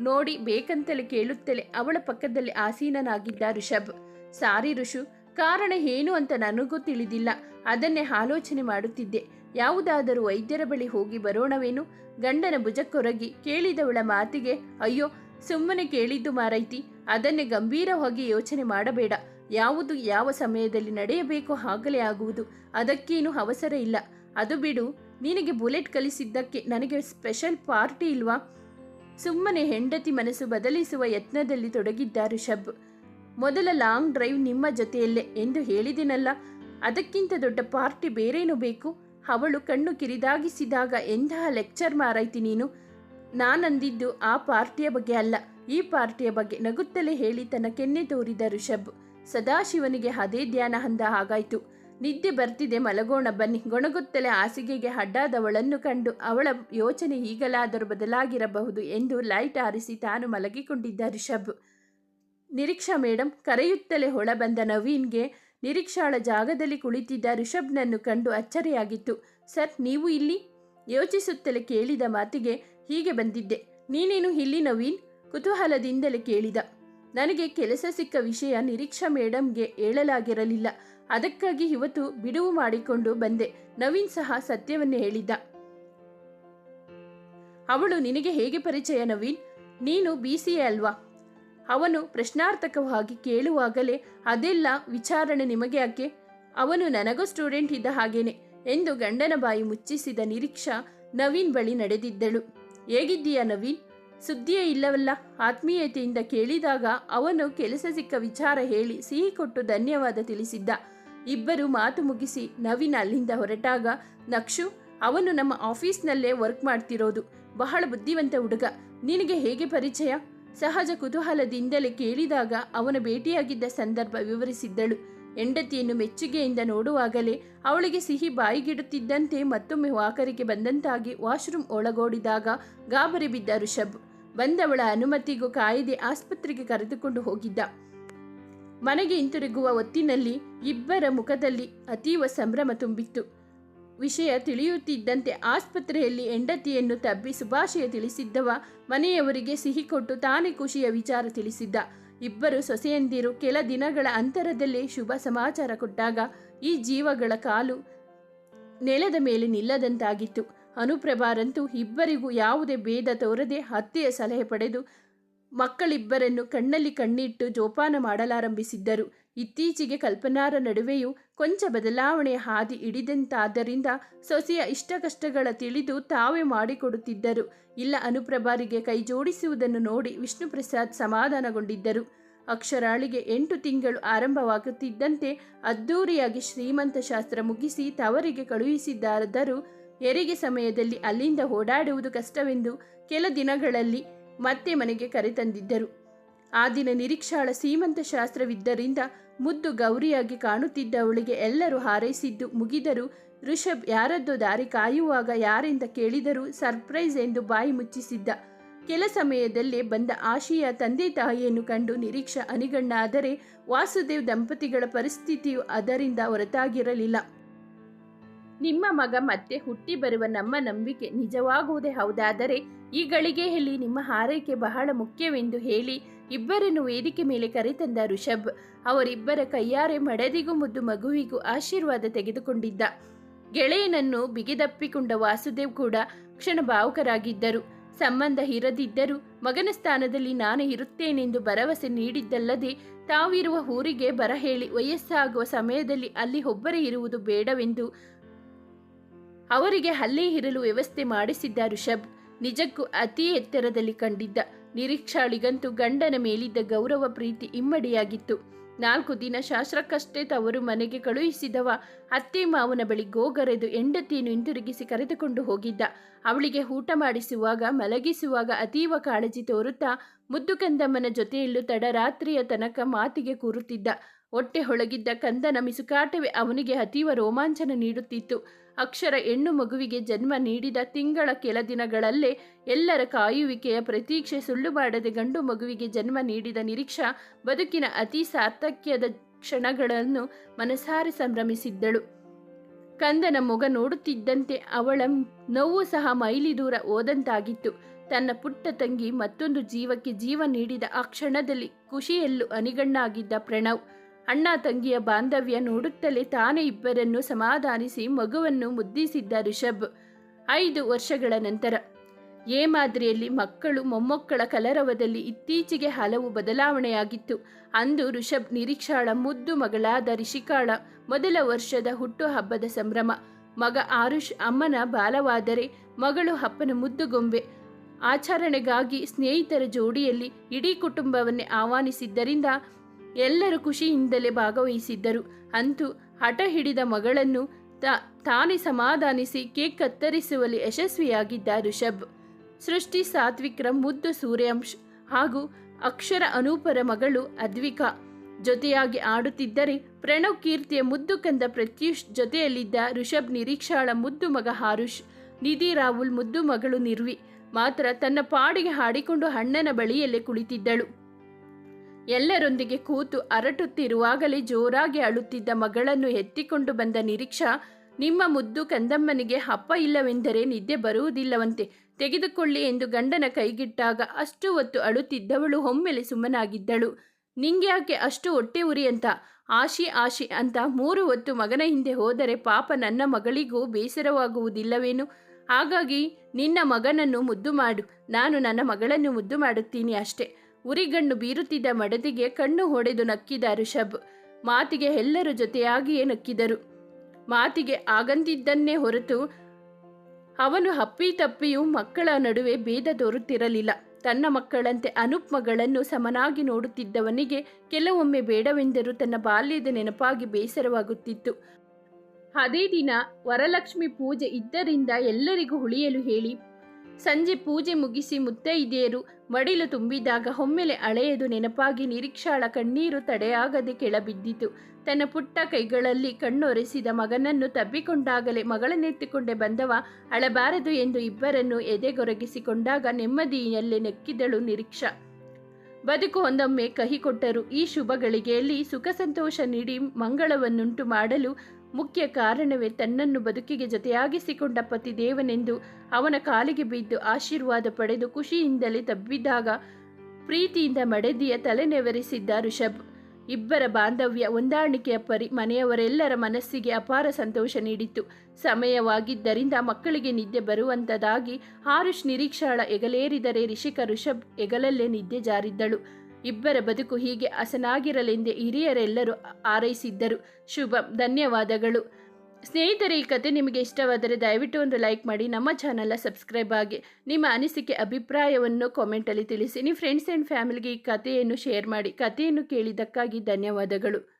ನೋಡಿ ಬೇಕಂತಲೇ ಕೇಳುತ್ತಲೇ ಅವಳ ಪಕ್ಕದಲ್ಲಿ ಆಸೀನನಾಗಿದ್ದ ಋಷಭ್ ಸಾರಿ ಋಷು, ಕಾರಣ ಏನು ಅಂತ ನನಗೂ ತಿಳಿದಿಲ್ಲ. ಅದನ್ನೇ ಆಲೋಚನೆ ಮಾಡುತ್ತಿದ್ದೆ. ಯಾವುದಾದರೂ ವೈದ್ಯರ ಬಳಿ ಹೋಗಿ ಬರೋಣವೇನು? ಗಂಡನ ಭುಜಕ್ಕೊರಗಿ ಕೇಳಿದವಳ ಮಾತಿಗೆ, ಅಯ್ಯೋ, ಸುಮ್ಮನೆ ಕೇಳಿದ್ದು ಮಾರೈತಿ. ಅದನ್ನೇ ಗಂಭೀರವಾಗಿ ಯೋಚನೆ ಮಾಡಬೇಡ. ಯಾವುದು ಯಾವ ಸಮಯದಲ್ಲಿ ನಡೆಯಬೇಕು ಆಗಲೇ ಆಗುವುದು. ಅದಕ್ಕೇನು ಅವಸರ ಇಲ್ಲ. ಅದು ಬಿಡು. ನಿನಗೆ ಬುಲೆಟ್ ಕಲಿಸಿದ್ದಕ್ಕೆ ನನಗೆ ಸ್ಪೆಷಲ್ ಪಾರ್ಟಿ ಇಲ್ವಾ? ಸುಮ್ಮನೆ ಹೆಂಡತಿ ಮನಸ್ಸು ಬದಲಿಸುವ ಯತ್ನದಲ್ಲಿ ತೊಡಗಿದ್ದ ರಿಷಬ್ ಮೊದಲ ಲಾಂಗ್ ಡ್ರೈವ್ ನಿಮ್ಮ ಜೊತೆಯಲ್ಲೇ ಎಂದು ಹೇಳಿದಿನಲ್ಲ. ಅದಕ್ಕಿಂತ ದೊಡ್ಡ ಪಾರ್ಟಿ ಬೇರೇನು ಬೇಕು? ಅವಳು ಕಣ್ಣು ಕಿರಿದಾಗಿಸಿದಾಗ, ಎಂತಹ ಲೆಕ್ಚರ್ ಮಾರೈತಿ ನೀನು? ನಾನಂದಿದ್ದು, ಆ ಪಾರ್ಟಿಯ ಬಗ್ಗೆ ಅಲ್ಲ. ಈ ಪಾರ್ಟಿಯ ಬಗ್ಗೆ ನಗುತ್ತಲೇ ಹೇಳಿ ತನ್ನ ಕೆನ್ನೆ ತೋರಿದ ಋಷಭ್ ಸದಾಶಿವನಿಗೆ ಅದೇ ಧ್ಯಾನ ಹಂದ ಹಾಗಾಯ್ತು. ನಿದ್ದೆ ಬರ್ತಿದೆ, ಮಲಗೋಣ ಬನ್ನಿ. ಗೊಣಗುತ್ತಲೇ ಹಾಸಿಗೆಗೆ ಅಡ್ಡಾದವಳನ್ನು ಕಂಡು ಅವಳ ಯೋಚನೆ ಈಗಲಾದರೂ ಬದಲಾಗಿರಬಹುದು ಎಂದು ಲೈಟ್ ಆರಿಸಿ ತಾನು ಮಲಗಿಕೊಂಡಿದ್ದ ರಿಷಬ್. ನಿರೀಕ್ಷಾ ಮೇಡಮ್ ಕರೆಯುತ್ತಲೇ ಹೊಳಬಂದ ನವೀನ್ಗೆ ನಿರೀಕ್ಷಾಳ ಜಾಗದಲ್ಲಿ ಕುಳಿತಿದ್ದ ಋಷಭ್ನನ್ನು ಕಂಡು ಅಚ್ಚರಿಯಾಗಿತ್ತು. ಸರ್, ನೀವು ಇಲ್ಲಿ? ಯೋಚಿಸುತ್ತಲೇ ಕೇಳಿದ ಮಾತಿಗೆ ಹೀಗೆ ಬಂದಿದ್ದೆ. ನೀನೇನು ಇಲ್ಲಿ ನವೀನ್? ಕುತೂಹಲದಿಂದಲೇ ಕೇಳಿದ. ನನಗೆ ಕೆಲಸ ಸಿಕ್ಕ ವಿಷಯ ನಿರೀಕ್ಷಾ ಮೇಡಮ್ಗೆ ಹೇಳಲಾಗಿರಲಿಲ್ಲ. ಅದಕ್ಕಾಗಿ ಇವತ್ತು ಬಿಡುವು ಮಾಡಿಕೊಂಡು ಬಂದೆ. ನವೀನ್ ಸಹ ಸತ್ಯವನ್ನೇ ಹೇಳಿದ್ದ. ಅವಳು, ನಿನಗೆ ಹೇಗೆ ಪರಿಚಯ ನವೀನ್? ನೀನು ಬಿ ಅಲ್ವಾ? ಅವನು ಪ್ರಶ್ನಾರ್ಥಕವಾಗಿ ಕೇಳುವಾಗಲೇ ಅದೆಲ್ಲ ವಿಚಾರಣೆ ನಿಮಗೆ ಯಾಕೆ? ಅವನು ನನಗೂ ಸ್ಟೂಡೆಂಟ್ ಇದ್ದ ಹಾಗೇನೆ ಎಂದು ಗಂಡನ ಬಾಯಿ ಮುಚ್ಚಿಸಿದ ನಿರೀಕ್ಷಾ ನವೀನ್ ಬಳಿ ನಡೆದಿದ್ದಳು. ಹೇಗಿದ್ದೀಯಾ ನವೀನ್? ಸುದ್ದಿಯೇ ಇಲ್ಲವಲ್ಲ? ಆತ್ಮೀಯತೆಯಿಂದ ಕೇಳಿದಾಗ ಅವನು ಕೆಲಸ ಸಿಕ್ಕ ವಿಚಾರ ಹೇಳಿ ಸಿಹಿ ಕೊಟ್ಟು ಧನ್ಯವಾದ ತಿಳಿಸಿದ್ದ. ಇಬ್ಬರು ಮಾತು ಮುಗಿಸಿ ನವೀನ್ ಅಲ್ಲಿಂದ ಹೊರಟಾಗ, ನಕ್ಷು, ಅವನು ನಮ್ಮ ಆಫೀಸ್ನಲ್ಲೇ ವರ್ಕ್ ಮಾಡ್ತಿರೋದು. ಬಹಳ ಬುದ್ಧಿವಂತ ಹುಡುಗ. ನಿನಗೆ ಹೇಗೆ ಪರಿಚಯ? ಸಹಜ ಕುತೂಹಲದಿಂದಲೇ ಕೇಳಿದಾಗ ಅವನ ಭೇಟಿಯಾಗಿದ್ದ ಸಂದರ್ಭ ವಿವರಿಸಿದ್ದಳು. ಹೆಂಡತಿಯನ್ನು ಮೆಚ್ಚುಗೆಯಿಂದ ನೋಡುವಾಗಲೇ ಅವಳಿಗೆ ಸಿಹಿ ಬಾಯಿಗಿಡುತ್ತಿದ್ದಂತೆ ಮತ್ತೊಮ್ಮೆ ವಾಕರಿಗೆ ಬಂದಂತಾಗಿ ವಾಶ್ರೂಮ್ ಒಳಗೋಡಿದಾಗ ಗಾಬರಿ ಬಿದ್ದ ಋಷಭ್ ಬಂದವಳ ಅನುಮತಿಗೂ ಕಾಯಿದೆ ಆಸ್ಪತ್ರೆಗೆ ಕರೆದುಕೊಂಡು ಹೋಗಿದ್ದ. ಮನೆಗೆ ಹಿಂತಿರುಗುವ ಹೊತ್ತಿನಲ್ಲಿ ಇಬ್ಬರ ಮುಖದಲ್ಲಿ ಅತೀವ ಸಂಭ್ರಮ ತುಂಬಿತ್ತು. ವಿಷಯ ತಿಳಿಯುತ್ತಿದ್ದಂತೆ ಆಸ್ಪತ್ರೆಯಲ್ಲಿ ಹೆಂಡತಿಯನ್ನು ತಬ್ಬಿ ಶುಭಾಶಯ ತಿಳಿಸಿದ್ದವ ಮನೆಯವರಿಗೆ ಸಿಹಿ ಕೊಟ್ಟು ತಾನೇ ಖುಷಿಯ ವಿಚಾರ ತಿಳಿಸಿದ್ದ. ಇಬ್ಬರು ಸೊಸೆಯಂದಿರು ಕೆಲ ದಿನಗಳ ಅಂತರದಲ್ಲಿ ಶುಭ ಸಮಾಚಾರ ಕೊಟ್ಟಾಗ ಈ ಜೀವಗಳ ಕಾಲು ನೆಲದ ಮೇಲೆ ನಿಲ್ಲದಂತಾಗಿತ್ತು. ಅನುಪ್ರಭಾರಂತೂ ಇಬ್ಬರಿಗೂ ಯಾವುದೇ ಭೇದ ತೋರದೆ ಹತ್ಯೆಯ ಸಲಹೆ ಪಡೆದು ಮಕ್ಕಳಿಬ್ಬರನ್ನು ಕಣ್ಣಲ್ಲಿ ಕಣ್ಣಿಟ್ಟು ಜೋಪಾನ ಮಾಡಲಾರಂಭಿಸಿದ್ದರು. ಇತ್ತೀಚೆಗೆ ಕಲ್ಪನಾರ ನಡುವೆಯೂ ಕೊಂಚ ಬದಲಾವಣೆಯ ಹಾದಿ ಹಿಡಿದಂತಾದ್ದರಿಂದ ಸೊಸೆಯ ಇಷ್ಟಕಷ್ಟಗಳ ತಿಳಿದು ತಾವೇ ಮಾಡಿಕೊಡುತ್ತಿದ್ದರು. ಇಲ್ಲ ಅನುಪ್ರಭಾರಿಗೆ ಕೈ ಜೋಡಿಸುವುದನ್ನು ನೋಡಿ ವಿಷ್ಣುಪ್ರಸಾದ್ ಸಮಾಧಾನಗೊಂಡಿದ್ದರು. ಅಕ್ಷರಾಳಿಗೆ ಎಂಟು ತಿಂಗಳು ಆರಂಭವಾಗುತ್ತಿದ್ದಂತೆ ಅದ್ದೂರಿಯಾಗಿ ಶ್ರೀಮಂತ ಶಾಸ್ತ್ರ ಮುಗಿಸಿ ತವರಿಗೆ ಕಳುಹಿಸಿದ್ದಾದರೂ ಹೆರಿಗೆ ಸಮಯದಲ್ಲಿ ಅಲ್ಲಿಂದ ಓಡಾಡುವುದು ಕಷ್ಟವೆಂದು ಕೆಲ ದಿನಗಳಲ್ಲಿ ಮತ್ತೆ ಮನೆಗೆ ಕರೆತಂದಿದ್ದರು. ಆ ದಿನ ನಿರೀಕ್ಷಾಳ ಸೀಮಂತ ಶಾಸ್ತ್ರವಿದ್ದರಿಂದ ಮುದ್ದು ಗೌರಿಯಾಗಿ ಕಾಣುತ್ತಿದ್ದ ಅವಳಿಗೆ ಎಲ್ಲರೂ ಹಾರೈಸಿದ್ದು ಮುಗಿದರೂ ಋಷಭ್ ಯಾರದ್ದೋ ದಾರಿ ಕಾಯುವಾಗ ಯಾರೆಂದ ಕೇಳಿದರೂ ಸರ್ಪ್ರೈಸ್ ಎಂದು ಬಾಯಿ ಮುಚ್ಚಿಸಿದ್ದ. ಕೆಲ ಸಮಯದಲ್ಲೇ ಬಂದ ಆಶಿಯ ತಂದೆ ತಾಯಿಯನ್ನು ಕಂಡು ನಿರೀಕ್ಷಾ ಅನಿಗಣ್ಣಾದರೆ ವಾಸುದೇವ್ ದಂಪತಿಗಳ ಪರಿಸ್ಥಿತಿಯು ಅದರಿಂದ ಹೊರತಾಗಿರಲಿಲ್ಲ. ನಿಮ್ಮ ಮಗ ಮತ್ತೆ ಹುಟ್ಟಿ ಬರುವ ನಮ್ಮ ನಂಬಿಕೆ ನಿಜವಾಗುವುದೇ ಹೌದಾದರೆ ಈ ಗಳಿಗೆಯಲ್ಲಿ ನಿಮ್ಮ ಹಾರೈಕೆ ಬಹಳ ಮುಖ್ಯವೆಂದು ಹೇಳಿ ಇಬ್ಬರನ್ನು ವೇದಿಕೆ ಮೇಲೆ ಕರೆತಂದ ಋಷಭ್ ಅವರಿಬ್ಬರ ಕೈಯಾರೆ ಮಡದಿಗೂ ಮುದ್ದು ಮಗುವಿಗೂ ಆಶೀರ್ವಾದ ತೆಗೆದುಕೊಂಡಿದ್ದ. ಗೆಳೆಯನನ್ನು ಬಿಗಿದಪ್ಪಿಕೊಂಡ ವಾಸುದೇವ್ ಕೂಡ ಕ್ಷಣ ಭಾವುಕರಾಗಿದ್ದರು ಸಂಬಂಧ ಇರದಿದ್ದರೂ ಮಗನ ಸ್ಥಾನದಲ್ಲಿ ನಾನು ಇರುತ್ತೇನೆಂದು ಭರವಸೆ ನೀಡಿದ್ದಲ್ಲದೆ ತಾವಿರುವ ಊರಿಗೆ ಬರ ಹೇಳಿ ವಯಸ್ಸಾಗುವ ಸಮಯದಲ್ಲಿ ಅಲ್ಲಿ ಒಬ್ಬರೇ ಇರುವುದು ಬೇಡವೆಂದು ಅವರಿಗೆ ಅಲ್ಲೇ ಇರಲು ವ್ಯವಸ್ಥೆ ಮಾಡಿಸಿದ್ದ ಋಷಭ್ ನಿಜಕ್ಕೂ ಅತಿ ಎತ್ತರದಲ್ಲಿ ಕಂಡಿದ್ದ ನಿರೀಕ್ಷಾಳಿಗಂತೂ ಗಂಡನ ಮೇಲಿದ್ದ ಗೌರವ ಪ್ರೀತಿ ಇಮ್ಮಡಿಯಾಗಿತ್ತು. ನಾಲ್ಕು ದಿನ ಶಾಸ್ತ್ರಕ್ಕಷ್ಟೇ ತವರು ಮನೆಗೆ ಕಳುಹಿಸಿದವ, ಅತ್ತೆ ಮಾವನ ಬಳಿ ಗೋಗರೆದು ಹೆಂಡತಿಯನ್ನು ಹಿಂತಿರುಗಿಸಿ ಕರೆದುಕೊಂಡು ಹೋಗಿದ್ದ. ಅವಳಿಗೆ ಊಟ ಮಾಡಿಸುವಾಗ, ಮಲಗಿಸುವಾಗ ಅತೀವ ಕಾಳಜಿ ತೋರುತ್ತಾ ಮುದ್ದು ಕಂದಮ್ಮನ ಜೊತೆಯಲ್ಲೂ ತಡರಾತ್ರಿಯ ತನಕ ಮಾತಿಗೆ ಕೂರುತ್ತಿದ್ದ. ಹೊಟ್ಟೆ ಹೊಳಗಿದ್ದ ಕಂದನ ಮಿಸುಕಾಟವೇ ಅವನಿಗೆ ಅತೀವ ರೋಮಾಂಚನ ನೀಡುತ್ತಿತ್ತು. ಅಕ್ಷರ ಹೆಣ್ಣು ಮಗುವಿಗೆ ಜನ್ಮ ನೀಡಿದ ತಿಂಗಳ ಕೆಲ ದಿನಗಳಲ್ಲೇ ಎಲ್ಲರ ಕಾಯುವಿಕೆಯ ಪ್ರತೀಕ್ಷೆ ಸುಳ್ಳು ಮಾಡದೆ ಗಂಡು ಮಗುವಿಗೆ ಜನ್ಮ ನೀಡಿದ ನಿರೀಕ್ಷಾ ಬದುಕಿನ ಅತಿ ಸಾರ್ಥಕ್ಯದ ಕ್ಷಣಗಳನ್ನು ಮನಸಾರಿ ಸಂಭ್ರಮಿಸಿದ್ದಳು. ಕಂದನ ಮೊಗ ನೋಡುತ್ತಿದ್ದಂತೆ ಅವಳ ನೋವು ಸಹ ಮೈಲಿ ದೂರ ಓದಂತಾಗಿತ್ತು ತನ್ನ ಪುಟ್ಟ ತಂಗಿ ಮತ್ತೊಂದು ಜೀವಕ್ಕೆ ಜೀವ ನೀಡಿದ ಆ ಕ್ಷಣದಲ್ಲಿ ಖುಷಿಯಲ್ಲೂ ಅನಿಗಣ್ಣಾಗಿದ್ದ ಪ್ರಣವ್. ಅಣ್ಣ ತಂಗಿಯ ಬಾಂಧವ್ಯ ನೋಡುತ್ತಲೇ ತಾನೇ ಇಬ್ಬರನ್ನು ಸಮಾಧಾನಿಸಿ ಮಗುವನ್ನು ಮುದ್ದಿಸಿದ್ದ ರಿಷಬ್. ಐದು ವರ್ಷಗಳ ನಂತರ ಏ ಮಾದರಿಯಲ್ಲಿ ಮಕ್ಕಳು ಮೊಮ್ಮಕ್ಕಳ ಕಲರವದಲ್ಲಿ ಇತ್ತೀಚೆಗೆ ಹಲವು ಬದಲಾವಣೆಯಾಗಿತ್ತು. ಅಂದು ಋಷಭ್ ನಿರೀಕ್ಷಾಳ ಮುದ್ದು ಮಗಳಾದ ರಿಷಿಕಾಳ ಮೊದಲ ವರ್ಷದ ಹುಟ್ಟುಹಬ್ಬದ ಸಂಭ್ರಮ. ಮಗ ಆರುಷ್ ಅಮ್ಮನ ಬಾಲವಾದರೆ ಮಗಳು ಅಪ್ಪನ ಮುದ್ದುಗೊಂಬೆ ಆಚರಣೆಗಾಗಿ ಸ್ನೇಹಿತರ ಜೋಡಿಯಲ್ಲಿ ಇಡೀ ಕುಟುಂಬವನ್ನೇ ಆಹ್ವಾನಿಸಿದ್ದರಿಂದ ಎಲ್ಲರೂ ಖುಷಿಯಿಂದಲೇ ಭಾಗವಹಿಸಿದ್ದರು. ಅಂತೂ ಹಠ ಹಿಡಿದ ಮಗಳನ್ನು ತಾನೇ ಸಮಾಧಾನಿಸಿ ಕೇಕ್ ಕತ್ತರಿಸುವಲ್ಲಿ ಯಶಸ್ವಿಯಾಗಿದ್ದ ಋಷಭ್ ಸೃಷ್ಟಿ ಸಾತ್ವಿಕ್ರ ಮುದ್ದು ಸೂರ್ಯಾಂಶ್ ಹಾಗೂ ಅಕ್ಷರ ಅನೂಪರ ಮಗಳು ಅದ್ವಿಕಾ. ಜೊತೆಯಾಗಿ ಆಡುತ್ತಿದ್ದರೆ ಪ್ರಣವ್ ಕೀರ್ತಿಯ ಮುದ್ದು ಕಂದ ಪ್ರತ್ಯೂಷ್, ಜೊತೆಯಲ್ಲಿದ್ದ ಋಷಭ್ ನಿರೀಕ್ಷಾಳ ಮುದ್ದು ಮಗ ಹಾರುಷ್, ನಿಧಿ ರಾಹುಲ್ ಮುದ್ದು ಮಗಳು ನಿರ್ವಿ. ಮಾತ್ರ ತನ್ನ ಪಾಡಿಗೆ ಹಾಡಿಕೊಂಡು ಅಣ್ಣನ ಬಳಿಯಲ್ಲೇ ಕುಳಿತಿದ್ದಳು. ಎಲ್ಲರೊಂದಿಗೆ ಕೂತು ಅರಟುತ್ತಿರುವಾಗಲೇ ಜೋರಾಗಿ ಅಳುತ್ತಿದ್ದ ಮಗಳನ್ನು ಎತ್ತಿಕೊಂಡು ಬಂದ ನಿರೀಕ್ಷಾ, ನಿಮ್ಮ ಮುದ್ದು ಕಂದಮ್ಮನಿಗೆ ಹಪ್ಪ ಇಲ್ಲವೆಂದರೆ ನಿದ್ದೆ ಬರುವುದಿಲ್ಲವಂತೆ ತೆಗೆದುಕೊಳ್ಳಿ ಎಂದು ಗಂಡನ ಕೈಗಿಟ್ಟಾಗ ಅಷ್ಟು ಹೊತ್ತು ಅಳುತ್ತಿದ್ದವಳು ಒಮ್ಮೆಲೆ ಸುಮ್ಮನಾಗಿದ್ದಳು. ನಿಂಗ್ಯಾಕೆ ಅಷ್ಟು ಹೊಟ್ಟೆ ಉರಿ ಅಂತ? ಆಶಿ ಆಶಿ ಅಂತ ಮೂರು ಹೊತ್ತು ಮಗನ ಹಿಂದೆ ಹೋದರೆ ಪಾಪ ನನ್ನ ಮಗಳಿಗೂ ಬೇಸರವಾಗುವುದಿಲ್ಲವೇನು? ಹಾಗಾಗಿ ನಿನ್ನ ಮಗನನ್ನು ಮುದ್ದು ಮಾಡು. ನಾನು ನನ್ನ ಮಗಳನ್ನು ಮುದ್ದು ಮಾಡುತ್ತೀನಿ ಅಷ್ಟೇ. ಉರಿಗಣ್ಣು ಬೀರುತ್ತಿದ್ದ ಮಡದಿಗೆ ಕಣ್ಣು ಹೊಡೆದು ನಕ್ಕಿದ ಋಷಭ್ ಮಾತಿಗೆ ಎಲ್ಲರೂ ಜೊತೆಯಾಗಿಯೇ ನಕ್ಕಿದರು. ಮಾತಿಗೆ ಆಗಂದಿದ್ದನ್ನೇ ಹೊರತು ಅವನು ಹಪ್ಪಿ ತಪ್ಪಿಯೂ ಮಕ್ಕಳ ನಡುವೆ ಭೇದ ತೋರುತ್ತಿರಲಿಲ್ಲ. ತನ್ನ ಮಕ್ಕಳಂತೆ ಅನುಪ್ಮಗಳನ್ನು ಸಮನಾಗಿ ನೋಡುತ್ತಿದ್ದವನಿಗೆ ಕೆಲವೊಮ್ಮೆ ಬೇಡವೆಂದರೂ ತನ್ನ ಬಾಲ್ಯದ ನೆನಪಾಗಿ ಬೇಸರವಾಗುತ್ತಿತ್ತು. ಅದೇ ದಿನ ವರಲಕ್ಷ್ಮಿ ಪೂಜೆ ಇದ್ದರಿಂದ ಎಲ್ಲರಿಗೂ ಉಳಿಯಲು ಹೇಳಿ ಸಂಜೆ ಪೂಜೆ ಮುಗಿಸಿ ಮುತ್ತೈದೆಯರು ಮಡಿಲು ತುಂಬಿದಾಗ ಒಮ್ಮೆಲೆ ಅಳೆಯದು ನೆನಪಾಗಿ ನಿರೀಕ್ಷಾಳ ಕಣ್ಣೀರು ತಡೆಯಾಗದೆ ಕೆಳಬಿದ್ದಿತು. ತನ್ನ ಪುಟ್ಟ ಕೈಗಳಲ್ಲಿ ಕಣ್ಣೊರೆಸಿದ ಮಗನನ್ನು ತಬ್ಬಿಕೊಂಡಾಗಲೇ ಮಗಳನ್ನೆತ್ತಿಕೊಂಡೆ ಬಂದವ. ಅಳಬಾರದು ಎಂದು ಇಬ್ಬರನ್ನು ಎದೆಗೊರಗಿಸಿಕೊಂಡಾಗ ನೆಮ್ಮದಿಯಲ್ಲೇ ನೆಕ್ಕಿದಳು ನಿರೀಕ್ಷಾ. ಬದುಕು ಒಂದೊಮ್ಮೆ ಕಹಿ ಕೊಟ್ಟರು. ಈ ಶುಭ ಗಳಿಗೆಯಲ್ಲಿ ಸುಖ ಸಂತೋಷ ನೀಡಿ ಮಂಗಳವನ್ನುಂಟು ಮಾಡಲು ಮುಖ್ಯ ಕಾರಣವೇ ತನ್ನನ್ನು ಬದುಕಿಗೆ ಜೊತೆಯಾಗಿಸಿಕೊಂಡ ಪತಿ ದೇವನೆಂದು ಅವನ ಕಾಲಿಗೆ ಬಿದ್ದು ಆಶೀರ್ವಾದ ಪಡೆದು ಖುಷಿಯಿಂದಲೇ ತಬ್ಬಿದಾಗ ಪ್ರೀತಿಯಿಂದ ಮಡದಿಯ ತಲೆನೆವರಿಸಿದ್ದ ಋಷಭ್ ಇಬ್ಬರ ಬಾಂಧವ್ಯ ಹೊಂದಾಣಿಕೆಯ ಪರಿ ಮನೆಯವರೆಲ್ಲರ ಮನಸ್ಸಿಗೆ ಅಪಾರ ಸಂತೋಷ ನೀಡಿತ್ತು. ಸಮಯವಾಗಿದ್ದರಿಂದ ಮಕ್ಕಳಿಗೆ ನಿದ್ದೆ ಬರುವಂತದಾಗಿ ಹಾರುಷ್ ನಿರೀಕ್ಷಾಳ ಎಗಲೇರಿದರೆ ರಿಷಿಕ ಋಷಭ್ ಎಗಲಲ್ಲೇ ನಿದ್ದೆ ಜಾರಿದ್ದಳು. ಇಬ್ಬರ ಬದುಕು ಹೀಗೆ ಹಸನಾಗಿರಲೆಂದೇ ಹಿರಿಯರೆಲ್ಲರೂ ಆರೈಸಿದ್ದರು ಶುಭ, ಧನ್ಯವಾದಗಳು. ಸ್ನೇಹಿತರೆ, ಈ ಕತೆ ನಿಮಗೆ ಇಷ್ಟವಾದರೆ ದಯವಿಟ್ಟು ಒಂದು ಲೈಕ್ ಮಾಡಿ, ನಮ್ಮ ಚಾನಲ್ನ ಸಬ್ಸ್ಕ್ರೈಬ್ ಆಗಿ. ನಿಮ್ಮ ಅನಿಸಿಕೆ, ಅಭಿಪ್ರಾಯವನ್ನು ಕಾಮೆಂಟಲ್ಲಿ ತಿಳಿಸಿ. ನಿಮ್ಮ ಫ್ರೆಂಡ್ಸ್ ಆ್ಯಂಡ್ ಫ್ಯಾಮಿಲಿಗೆ ಈ ಕಥೆಯನ್ನು ಶೇರ್ ಮಾಡಿ. ಕಥೆಯನ್ನು ಕೇಳಿದ್ದಕ್ಕಾಗಿ ಧನ್ಯವಾದಗಳು.